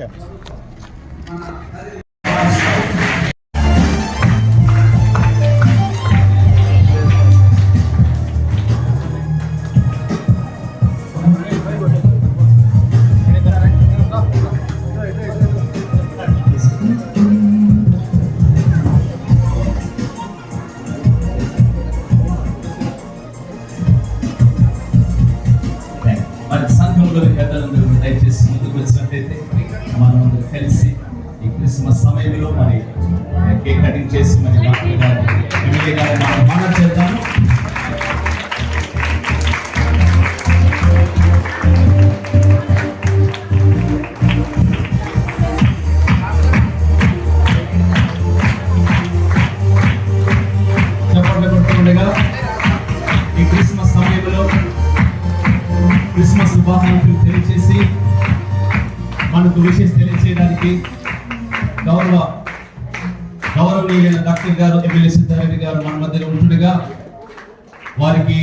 Camps మరి సంఘంలోని పెద్దలందరూ దయచేసి ముందుకు వచ్చినట్టయితే మనం కలిసి ఈ క్రిస్మస్ సమయంలో మరి కేక్ కటింగ్ చేసి మరి ఎమ్మెల్యే గారు మనం మనం చేద్దాము. ఈ క్రిస్మస్ సమయంలో క్రిస్మస్ శుభాకాంక్షలు తెలియజేసి మనకు విషయం తెలియజేయడానికి గౌరవ గౌరవనీయులైన డాక్టర్ గారు ఎమ్మెల్యే సిద్ధారెడ్డి గారు మన మధ్యలో ఉంటుండగా వారికి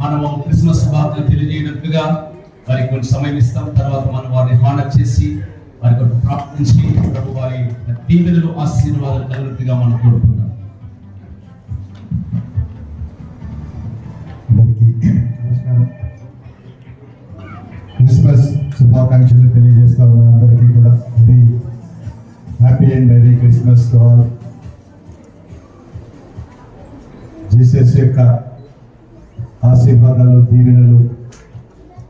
మనము క్రిస్మస్ శుభాకాంక్షలు తెలియజేయనట్లుగా వారికి కొంచెం సమయం ఇస్తాం. తర్వాత మనం వారిని హానర్ చేసి వారి కొరకు ప్రార్థించి ప్రభు వారి దీవెనలు ఆశీర్వాదాలు కలిగినట్టుగా మనం కోరుకుందాం. శుభాకాంక్షలు తెలియజేస్తా ఉన్న అందరికీ కూడా very happy and merry Christmas to all. Jesus యొక్క ఆశీర్వాదాలు దీవెనలు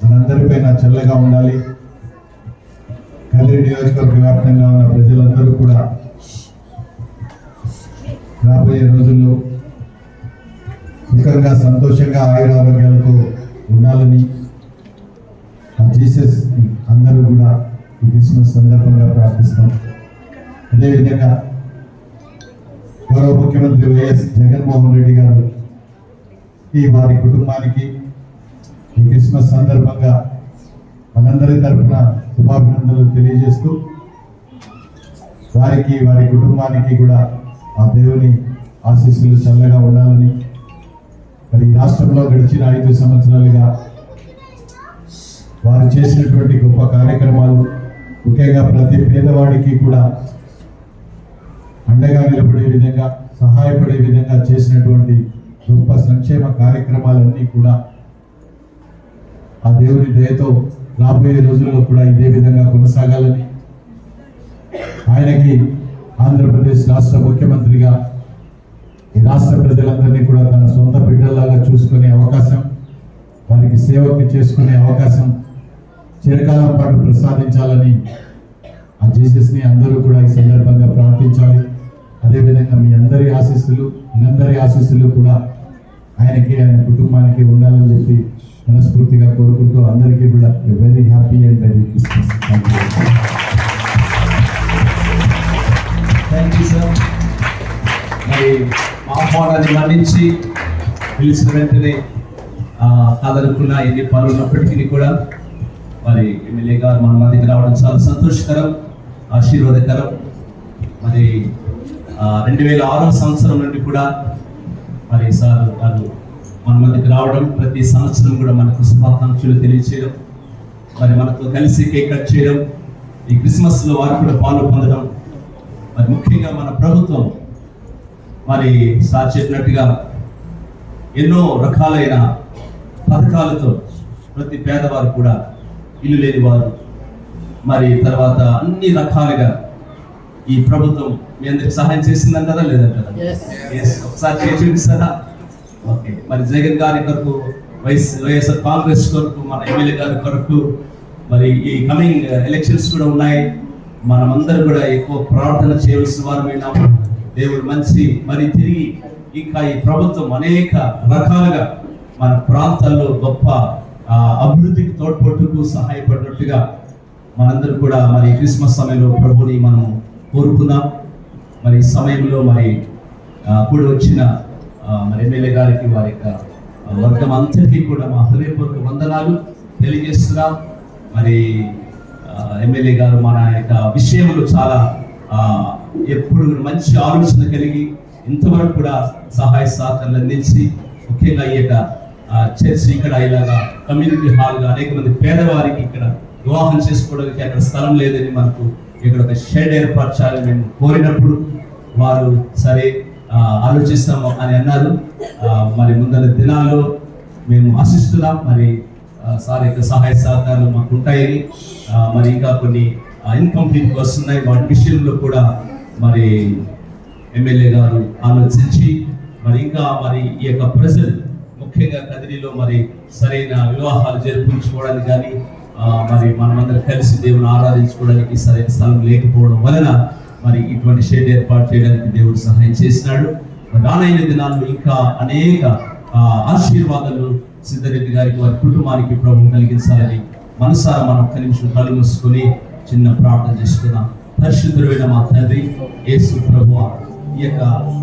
మనందరిపైన చల్లగా ఉండాలి. కదిరి నియోజకవర్గ వ్యాప్తంగా ఉన్న ప్రజలందరూ కూడా రాబోయే రోజుల్లో సుఖంగా సంతోషంగా ఆయురారోగ్యాలతో ఉండాలని ఆ జీసస్ ఈ క్రిస్మస్ సందర్భంగా ప్రార్థిస్తాం. అదేవిధంగా గౌరవ ముఖ్యమంత్రి వైఎస్ జగన్మోహన్ రెడ్డి గారు ఈ వారి కుటుంబానికి ఈ క్రిస్మస్ సందర్భంగా మనందరి తరఫున శుభాభినందనలు తెలియజేస్తూ వారికి వారి కుటుంబానికి కూడా ఆ దేవుని ఆశీస్సులు చల్లగా ఉండాలని మరి ఈ రాష్ట్రంలో గడిచిన ఐదు సంవత్సరాలుగా వారు చేసినటువంటి గొప్ప కార్యక్రమాలు ముఖ్యంగా ప్రతి పేదవాడికి కూడా అండగా నిలబడే విధంగా సహాయపడే విధంగా చేసినటువంటి గొప్ప సంక్షేమ కార్యక్రమాలన్నీ కూడా ఆ దేవుని దయతో రాబోయే రోజుల్లో కూడా ఇదే విధంగా కొనసాగాలని ఆయనకి ఆంధ్రప్రదేశ్ రాష్ట్ర ముఖ్యమంత్రిగా ఈ రాష్ట్ర ప్రజలందరినీ కూడా తన సొంత బిడ్డల్లాగా చూసుకునే అవకాశం వారికి సేవకు చేసుకునే అవకాశం చిరకాలం పాటు ప్రసాదించాలని ఆ జీసస్ని అందరూ కూడా ఈ సందర్భంగా ప్రార్థించాలి. అదేవిధంగా మీ అందరి ఆశీస్సులు మీరందరి ఆశీస్సులు కూడా ఆయనకి ఆయన కుటుంబానికి ఉండాలని చెప్పి మనస్ఫూర్తిగా కోరుకుంటూ అందరికీ కూడా very happy and very Christmas thank you sir మరి ఆహ్వానాన్ని మన్నించి పిలిచిన వెంటనే ఆ, కాదనుకున్న ఎన్ని పనులు ఉన్నప్పటికీ కూడా మరి ఎమ్మెల్యే గారు మన మధ్యకి రావడం చాలా సంతోషకరం ఆశీర్వాదకరం. మరి రెండు వేల ఆరో సంవత్సరం నుండి కూడా మరి సార్ గారు మన మధ్యకి రావడం ప్రతి సంవత్సరం కూడా మనకు శుభాకాంక్షలు తెలియచేయడం మరి మనతో కలిసి కేక్ కట్ చేయడం ఈ క్రిస్మస్లో వారు కూడా పాలు పొందడం మరి ముఖ్యంగా మన ప్రభుత్వం మరి సార్ చెప్పినట్టుగా ఎన్నో రకాలైన పథకాలతో ప్రతి పేదవారు కూడా ఇల్లు లేని వారు. మరి తర్వాత అన్ని రకాలుగా ఈ ప్రభుత్వం మీ అందరికి సహాయం చేసిందంటారా లేదంటారా? Yes. ఒకసారి ఓకే. మరి జగన్ గారి కొరకు వైఎస్ వైఎస్ఆర్ కాంగ్రెస్ కొరకు మన ఎమ్మెల్యే గారి కొరకు మరి ఈ కమింగ్ ఎలక్షన్స్ కూడా ఉన్నాయి. మనమందరం కూడా ఎక్కువ ప్రార్థన చేయవలసిన వారు దేవుడు మంచి మరి తిరిగి ఇంకా ఈ ప్రభుత్వం అనేక రకాలుగా మన ప్రాంతాల్లో గొప్ప అభివృద్ధికి తోడ్పట్టుకు సహాయపడినట్టుగా మనందరూ కూడా మరి క్రిస్మస్ సమయంలో ప్రభుని మనం కోరుకుందాం. మరి సమయంలో మరి అప్పుడు వచ్చిన మరి ఎమ్మెల్యే గారికి వారి యొక్క వర్గం అంతటికీ కూడా మా హృదయపూర్వక వందనాలు తెలియజేస్తున్నాం. మరి ఎమ్మెల్యే గారు మన యొక్క విషయంలో చాలా ఎప్పుడు మంచి ఆలోచన కలిగి ఇంతవరకు కూడా సహాయ సహకారాలు అందించి ముఖ్యంగా ఈ యొక్క చర్చ్ ఇక్కడ ఇలాగా కమ్యూనిటీ హాల్గా అనేక మంది పేదవారికి ఇక్కడ వివాహం చేసుకోవడానికి అక్కడ స్థలం లేదని మనకు ఇక్కడ ఒక షెడ్ ఏర్పరచాలని మేము కోరినప్పుడు వారు సరే ఆలోచిస్తాము అని అన్నారు. మరి ముందర దినాల్లో మేము ఆశిస్తున్నాం. మరి సార్ యొక్క సహాయ సహకారాలు మాకు ఉంటాయని మరి ఇంకా కొన్ని ఇన్కంప్లీట్ వస్తున్నాయి వాటి విషయంలో కూడా మరి ఎమ్మెల్యే గారు ఆలోచించి మరి ఇంకా మరి ఈ యొక్క ప్రజలు ముఖ్యంగా కదిరిలో మరి సరైన వివాహాలు జరిపించుకోవడానికి కానీ మరి మనమందరం కలిసి దేవుని ఆరాధించుకోవడానికి సరైన స్థలం లేకపోవడం వలన మరి ఇటువంటి షెడ్ ఏర్పాటు చేయడానికి దేవుడు సహాయం చేసినాడు. రానైన దినాల్లో ఇంకా అనేక ఆశీర్వాదాలు సిద్ధరెడ్డి గారికి వారి కుటుంబానికి ప్రభు కలిగించాలని మనసారా మనం ఒక్క నిమిషం కళ్ళు మూసుకొని చిన్న ప్రార్థన చేసుకున్నాం పరిశుద్ధుడైన మా తండ్రి యేసు ప్రభు ఈ యొక్క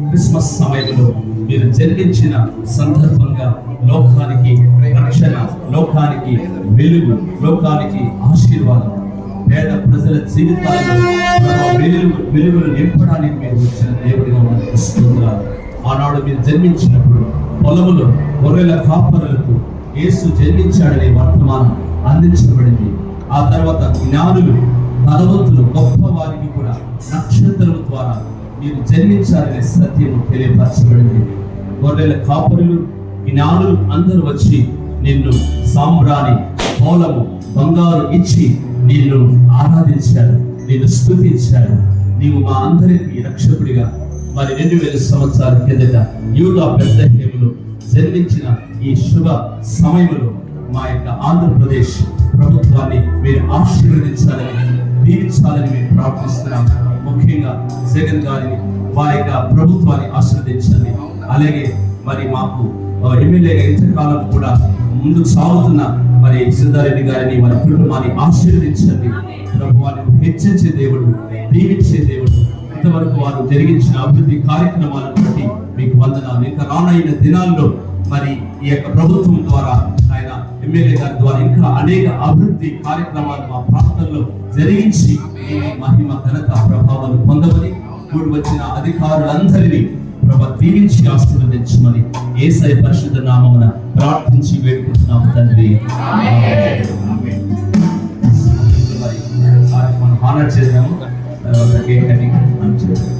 క్రిస్మస్ సమయంలో మీరు జన్మించిన సందర్భంగా లోకానికి రక్షణ లోకానికి వెలుగు లోకానికి ఆశీర్వాదం పేద ప్రజల జీవితాల్లో వెలుగు వెలుగులు నింపడానికి మీరు వచ్చిన దేవుడిగా మనకు ఆనాడు మీరు జన్మించినప్పుడు పొలములో గొర్రెల కాపరులకు యేసు జన్మించాడనే వర్తమానం అందించబడింది. ఆ తర్వాత జ్ఞానులు బలవంతులు గొప్ప వారికి కూడా నక్షత్రం ద్వారా మీరు జన్మించాలనే సత్యము తెలియపరచబడింది. గొర్రెల కాపురులు జ్ఞానులు అందరూ వచ్చి నిన్ను సాంబ్రాణి మూలము బంగారు ఇచ్చి నిన్ను ఆరాధించారు నిన్ను స్థుతించారు. నీవు మా అందరికి రక్షకుడిగా మరి రెండు వేల సంవత్సరాల కిందట యూదా పెద్ద హేములో జన్మించిన ఈ శుభ సమయంలో మా యొక్క ఆంధ్రప్రదేశ్ ప్రభుత్వాన్ని మీరు ఆశీర్వదించాలని దీవించాలని మేము ప్రార్థిస్తున్నాము ముఖ్యంగా జగన్ గారిని వారి యొక్క ప్రభుత్వాన్ని ఆశీర్వదించండి అలాగే మరి మాకు ఎమ్మెల్యేగా ఇంతకాలం కూడా ముందుకు సాగుతున్న మరి సిద్ధారెడ్డి గారిని వారి కుటుంబాన్ని ఆశీర్వదించండి ప్రభువాన్ని హెచ్చించే దేవుడు దీవించే దేవుడు. ఇంతవరకు వారు జరిగించిన అభివృద్ధి కార్యక్రమాలను బట్టి మీకు వందనాలు. ఇంకా రానైన దినాల్లో మరి ఈ యొక్క ప్రభుత్వం ద్వారా ఎమ్మెల్యే గారి ద్వారా ఇంకా అనేక అభివృద్ధి కార్యక్రమాలు మా ప్రాంతంలో జరిగించి మహిమ ఘనత ప్రభావాలు పొందమని కూడి వచ్చిన అధికారులందరినీ ప్రభా దీవించి ఆశీర్వదించమని ఏసై పరిశుద్ధ నామమున ప్రార్థించి వేడుకుంటున్నాము తండ్రి ఆమేన్. మరి చేద్దాము తర్వాత కేక్ కటింగ్ అని చేద్దాం